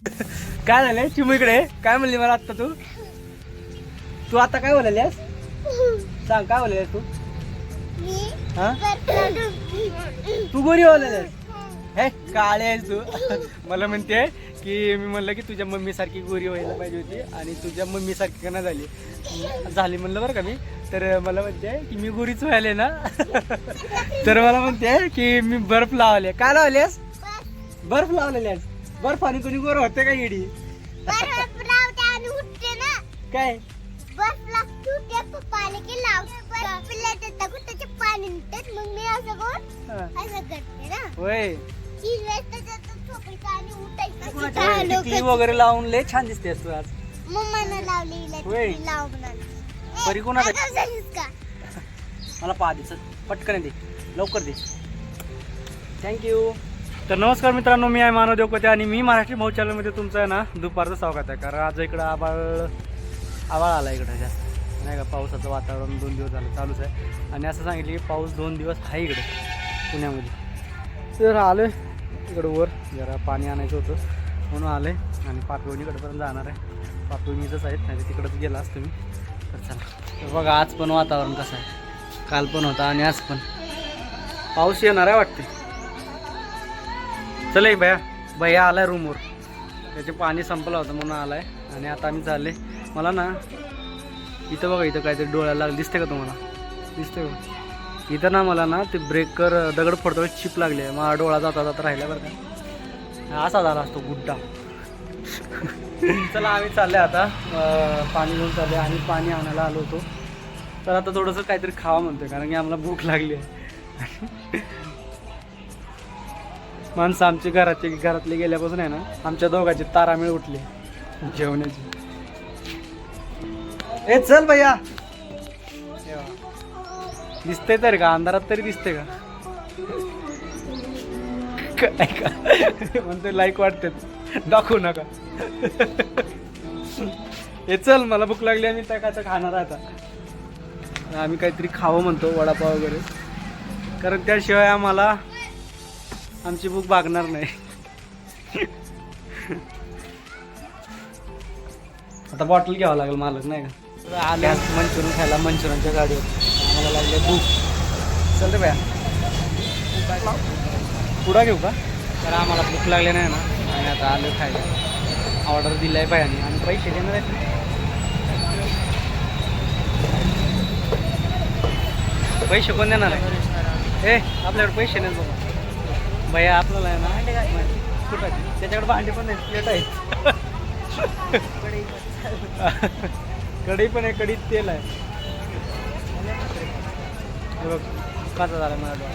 काय झालंय? चिमू इकडे काय म्हणली मला आत्ता तू? तू आता काय बोलायल्यास सांग काय बोलायल्यास तू? हा? तू गोरी बोलायल्यास हे. काळे आहेस तू. मला म्हणते की मी म्हणलं की तुझ्या मम्मी सारखी गोरी व्हायला पाहिजे होती आणि तुझ्या मम्मी सारखी का झाली? झाली म्हणलं बरं का मी. तर मला म्हणते की मी गोरीच व्हायले ना. तर मला म्हणते की मी बर्फ लावले. काय लावलेस बर्फ. लावलेल्यास बर्फ आणि कोणी गोर होते का इडी काय? पाणी निघतात मग मी असं करून. असं करते ना. होय. तीन वेळेस त्याच्यातून झोपायचं आणि उठायचं. होय, चार लोकं- टिकली वगैरे लावून लय छान दिसतेस तू आज. मम्मानं लावलेली होय. टिकली लाव म्हणाली. परी कोणाला- ए, आता झालीस का? मला पहा दे चल पटकन दे. लवकर दे. थँक्यू तर नमस्कार मित्रांनो मी आहे मानव देवकोते आणि मी महाराष्ट्र भाऊ चॅनलमध्ये तुमचं आहे ना दुपारचं स्वागत आहे. कारण आज इकडं आबाळ आबाळ आला इकडं जास्त. नाही का पावसाचं वातावरण दोन दिवस झालं चालूच आहे. आणि असं सांगितलं की पाऊस दोन दिवस आहे इकडे पुण्यामध्ये. तर आलो आहे इकडं वर जरा पाणी आणायचं होतं म्हणून आलं आहे आणि पाटवणीकडे जाणार आहे. पाटवणीचंच आहेत नाही तिकडंच गेला असतो मी तर चला. तर बघा आज पण वातावरण कसं आहे. काल पण होतं आणि आज पण. पाऊस येणार आहे वाटते. चल एक भया. भैया आलाय रूमवर त्याचे पाणी संपलं होतं म्हणून आलाय. आणि आता आम्ही चालले मला ना इथं बघा इथं काहीतरी डोळ्याला दिसते का तुम्हाला? दिसते का इथं ना मला ना ते ब्रेकर दगड फोडतो चिप लागली आहे. माझा डोळा जाता जाता राहिला बरं का. असा झाला असतो गुड्डा. चला आम्ही चालले आता. पाणी घेऊन चालले आणि पाणी आणायला आलो होतो. तर आता थोडंसं काहीतरी खावा म्हणतोय कारण की आम्हाला भूक लागली आहे. माणसं आमची घरात घरातले गेल्यापासून आहे ना आमच्या दोघांची तारामेळ उठली. जेवणाची ए चल भैया. दिसतंय तर का? अंधारात तरी दिसते का? काय म्हणते लाईक वाटते दाखवू नका. हे चल मला भूक लागली आम्ही त्या काय खाणार आता. आम्ही काहीतरी खावं म्हणतो वडापाव वगैरे. कारण त्याशिवाय आम्हाला आमची भूक भागणार नाही. आता बॉटल घ्यावं लागेल मालक नाही का? आले. मंचुरियन खायला मंचुरियनच्या गाडीवर. आम्हाला लागले भूक. चल रे बाया पुढा घेऊ का? तर आम्हाला भूक लागली नाही ना. आणि आता आलो खायला. ऑर्डर दिली आहे बायाने आणि पैसे देणार आहेत. पैसे कोण देणार आहे? ए आपल्याकडे पैसे नाही बाबा. भैया आपल्याला आहे ना कुठं त्याच्याकडे भांडे पण आहेत प्लेट आहेत. कढी पण आहे कढीत तेल आहे. हे बघ कसा झाला मला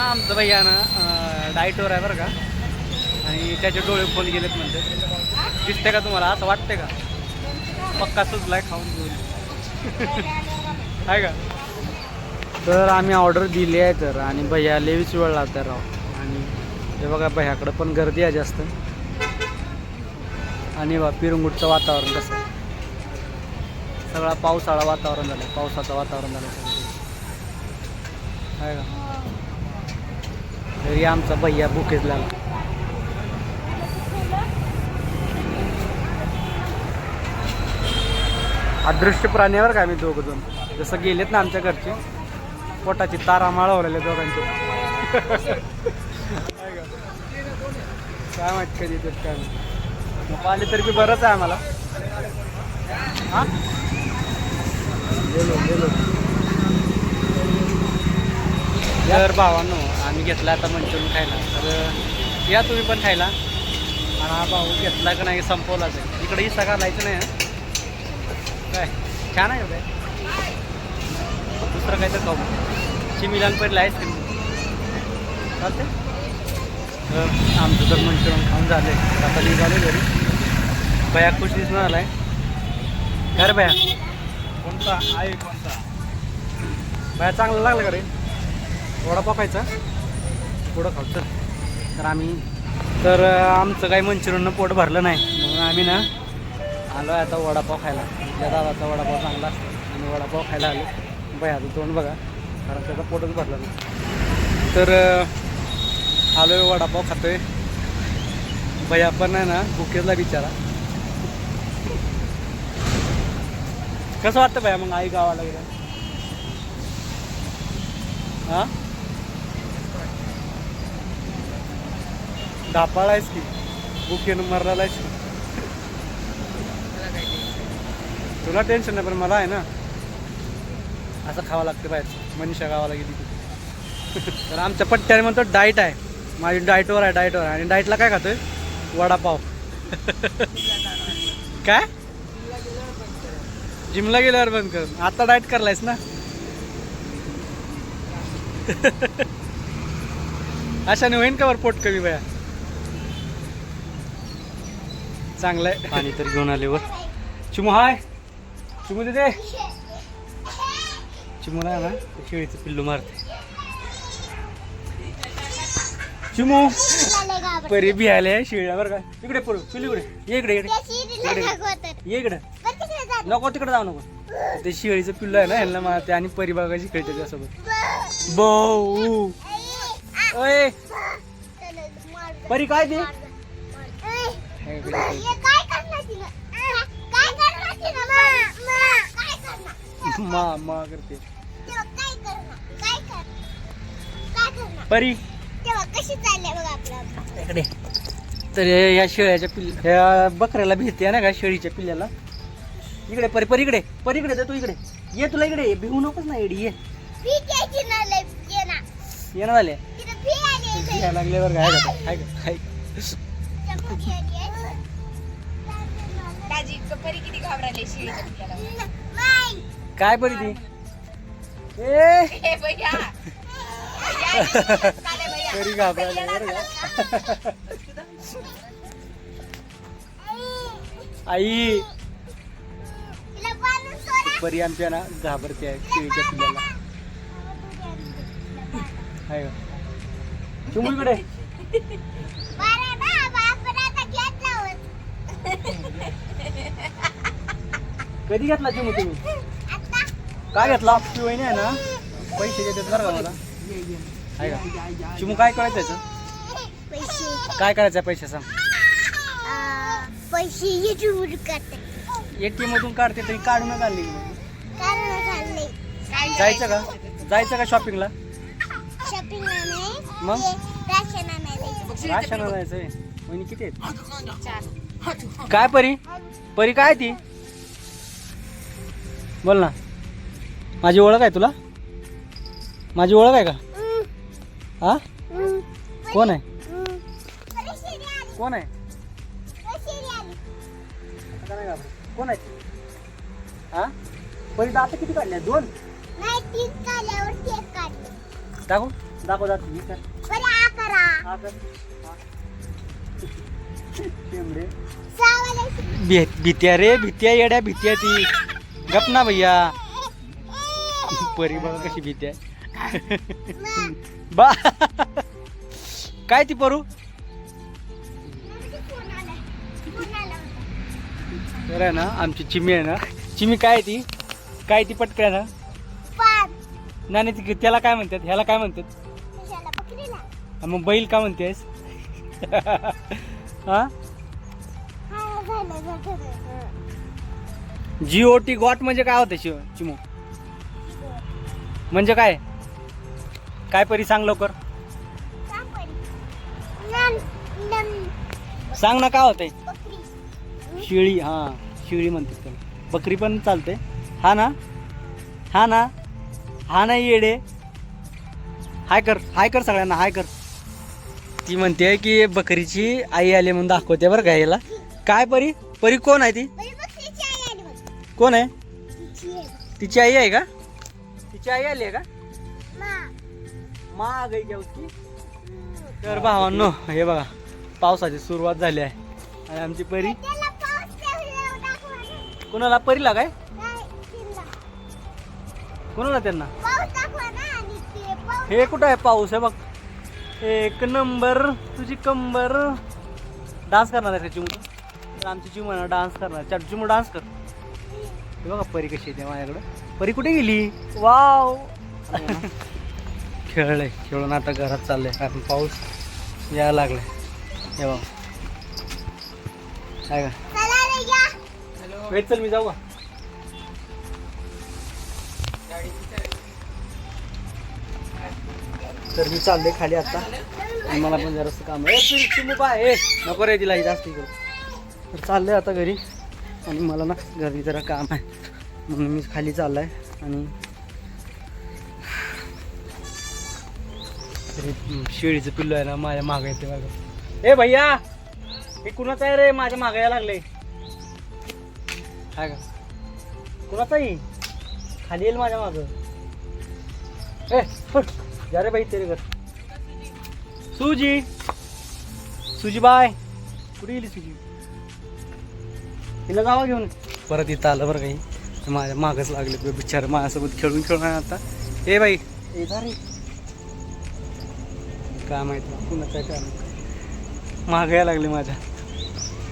आमचं भैया ना डाईटवर आहे बरं का. आणि त्याचे डोळे खोल गेलेत म्हणते दिसते का तुम्हाला? असं वाटते का? पक्का सुचलाय खाऊन घेऊन. आहे का? तर आम्ही ऑर्डर दिली आहे तर आणि भैया लेवीच वेळ लावता राव. आणि हे बघा भैयाकडं पण गर्दी आहे जास्त. आणि बा पिरंगुटचं वातावरण कसं आहे. सगळा पावसाळा वातावरण झालं पावसाचं वातावरण झालं. सगळं आहे का? तरी आमचा भैया भुकेजला अदृश्य प्राण्यावर का आम्ही दोघं जण. जसं गेलेत ना आमच्या घरचे पोटाची तारा माळवलेल्या दोघांचे. काय माहीत कधी येतात काय मग आले तरी बी बरंच आहे आम्हाला. हा? गेलो गेलो. तर भावांनो आम्ही घेतला आता मंचून खायला. तर या तुम्ही पण खायला. आणि हा भाऊ घेतला का नाही संपवलाच आहे इकडे इसा घालायचं नाही काय? छान आहे काय दुसरं काय तर खाऊ. मिलान पडलं आईस्क्रीम चालते तर आमचं तर मंचुरियन खाऊन झालं आहे आता निघाले घरी. बया खुश दिसणार आलाय आहे रे बया. कोणता? आहे कोणता? बया चांगलं लागलं का रे? वडापाव खायचा पुढं खाऊ तर आम्ही तर आमचं काही मंचुरियननं पोट भरलं नाही. म्हणून आम्ही ना आलो आहे आता वडापाव खायला. आपल्या दादाचा वडापाव चांगला असतो. आणि वडापाव खायला आलो. बयाचं तोंड बघा. कारण त्याचा पोटच भरला नाही. तर आलो आलोय वडापाव खातोय. भैया पण आहे ना भुकेला बिचारा. कसं वाटतं भैया मग आई गावाला गेलं हा? आहेस की? भुकेनं आहेस की? तुला टेन्शन नाही पण मला आहे ना. असं खावं लागतं बाहेर. मनीषा गावाला गेली की तर आमच्या पट्ट्याने म्हणतो डाईट आहे. माझी डाईटवर आहे डाईटवर आहे. आणि डाईटला काय खातोय? वडापाव. काय? जिमला गेल्यावर बंद कर. आता डाईट करलायस ना? अशाने होईन का बरं पोट कमी बया? चांगलंय. पाणी तर घेऊन आले वर. चिमू हाय. चिमू दे चिमू नाही ना शेळीचं पिल्लू मारते. चिमू. परी बिहायला आहे शिळ्या बरं का. इकडे पडू पिल्लू इकडे. ये इकडे इकडे. इकडे. ये इकडे. बरं तिकडे जा. नको तिकडे जाऊ नको. ते शिळीचं पिल्लू आहे ना ह्यांना मारते आणि परी बघायची खेळते त्यासोबत. मार जा. परी काय ते? मार जा. आई, परी. तेव्हा कशी चालली बघ आपलं? इकडे. तर हे- या शेळ्याच्या पिल्ल ह्या बकऱ्याला भीती ना का शेळीच्या पिल्ल्याला? इकडे परी परी इकडे. परी इकडे तू इकडे. ये तुला इकडे. ये. भिवू नकोस ना इकडे ये. ये ना? ये ना झाले. आहे. घ्यायला लागल्यावर काय का. काय आहे. दाजी परी किती घाबरले शिळीच्या पिल्लाला नाही. काय परी ती? ए! हे भैया परी घाबरायला बरं का आई. परी आमच्या ना घाबरते आहे. शेळीच्या पिल्ल्याला. घेतला होत. कधी घेतला चिमू तुम्ही? आता. काय घेतला? आपली वहिनी आहे ना. पैसे देतात बरं का मला? आहे का? चिमू काय करायचं त्याचं पैसे काय करायचं पैसे सांग. पैसे युट्यूब करते एटीएम मधून काढते तरी काढून आणली जायचं का? जायचं का शॉपिंगला नाही मग? राशन जायचं राशन किती आहेत? काय परी? परी काय ती? बोल ना. माझी ओळख आहे तुला? माझी ओळख आहे का? हा? कोण आहे? कोण आहे? कोण आहे? हा? परी दात किती काढल्या दोन? दाखव. दाखव दात. ही कर. भीत्या रे भीत्या येड्या भीत्या ती. गप ना भैया. परी बघा कशी भीती आहे. बा काय ती परू तर आहे ना आमची चिमी आहे ना चिमी काय आहे ती काय ती पटकन ना नाही ती त्याला काय म्हणतात ह्याला काय म्हणतात मग बैल का म्हणतेस हा हा ओ टी गॉट म्हणजे काय होतं शिव चिमू म्हणजे काय काय परी सांग लवकर. सांग ना काय होते शिळी हा शिळी म्हणते त्याला. बकरी पण चालते हा ना? हा ना? हा ना येडे? हाय कर हाय कर सगळ्यांना हाय कर. ती म्हणते की बकरीची आई आली म्हणून दाखवते बरं का याला. काय परी? परी कोण आहे ती? कोण आहे? तिची आई आहे का? तिची आई आली आहे का? मा गई क्या उसकी तर भावांनो हे बघा पावसाची सुरुवात झाली आहे. आणि आमची परी? कोणाला? परीला काय? कोणाला त्यांना? हे कुठं आहे पाऊस? आहे बघ. एक नंबर तुझी कंबर. डान्स करणार आहे का चिमू? तर आमची चिमू आहे ना डान्स करणार. चार चिमू डान्स कर. हे बघा परी कशी येते माझ्याकडं. परी कुठे गेली? वाव. खेळलंय खेळून आता घरात चाललंय कारण पाऊस यायला लागला हे बघ. काय का? वेट चल मी जाऊ का? तर मी चालले खाली आता. आणि मला पण जरासं काम आहे. तुम्ही पाय नको रे तिला जास्त इकडे तर आहे आता घरी. आणि मला ना घरी जरा काम आहे. म्हणून मी खाली चाललाय. आणि तरी शेळीचं पिल्लू आहे ना माझ्या मागे येते बघा. ए भैया! हे कुणाचं आहे रे? माझ्या मागे यायला लागले काय का? कुणाचा येईल खाली येईल माझ्या मागं. ए जा रे बाई तेरे घर. सुजी! सुजी बाय! कुठे गेली सुजी? तिला जावा घेऊन परत इथं आलं बरं काही माझ्या मागच लागले बिचार माझ्यासोबत खेळून खेळून आता. ए बाई! ए जा रे काय माहीत नाही कुणाचं आहे? काय मागं यायला लागले माझ्या.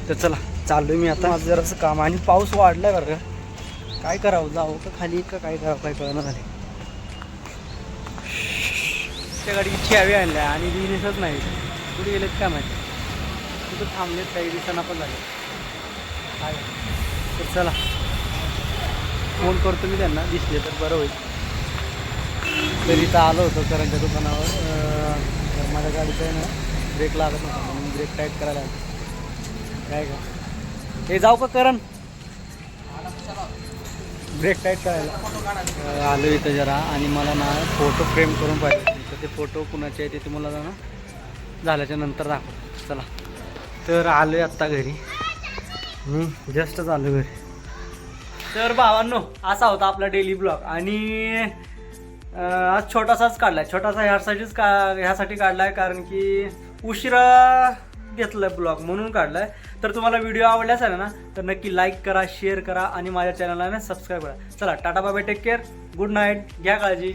तर चला चाललोय मी आता. माझं जरासं काम आणि पाऊस वाढलाय बरं का. काय करावं जावं का खाली का काय करावं काय कळणार झाले त्या गाडीची चावी आणल्या आणि बिझनेसच नाही. कुठे गेलेत काय माहिती? कुठं थांबलेत काही दिवसांना पण झाले. काय तर चला. फोन करतो मी त्यांना दिसले तर बरं होईल. तरी इथं आलो होतो करंच्या दुकानावर. तर गाडीचं आहे ना ब्रेक लागत नव्हता म्हणून ब्रेक टाईट करायला काय का हे जाऊ का करण? ब्रेक टाईट करायला. आलो इथं जरा आणि मला ना फोटो फ्रेम करून पाहिजे तर ते फोटो कुणाचे आहे ते तुम्हाला ना झाल्याच्यानंतर दाखव चला. तर आलो आत्ता घरी. जस्टच आलो घरी. तर भावांनो असा होता आपला डेली ब्लॉग आणि आज छोटासाच काढलाय. छोटासा ह्यासाठीच का ह्यासाठी काढलाय कारण की उशिरा घेतलाय ब्लॉग म्हणून काढलाय. तर तुम्हाला व्हिडिओ आवडला असेल ना तर नक्की लाईक करा शेअर करा आणि माझ्या चॅनलला ना सबस्क्राईब करा. चला टाटा बाबा टेक केअर. Good night. घ्या काळजी.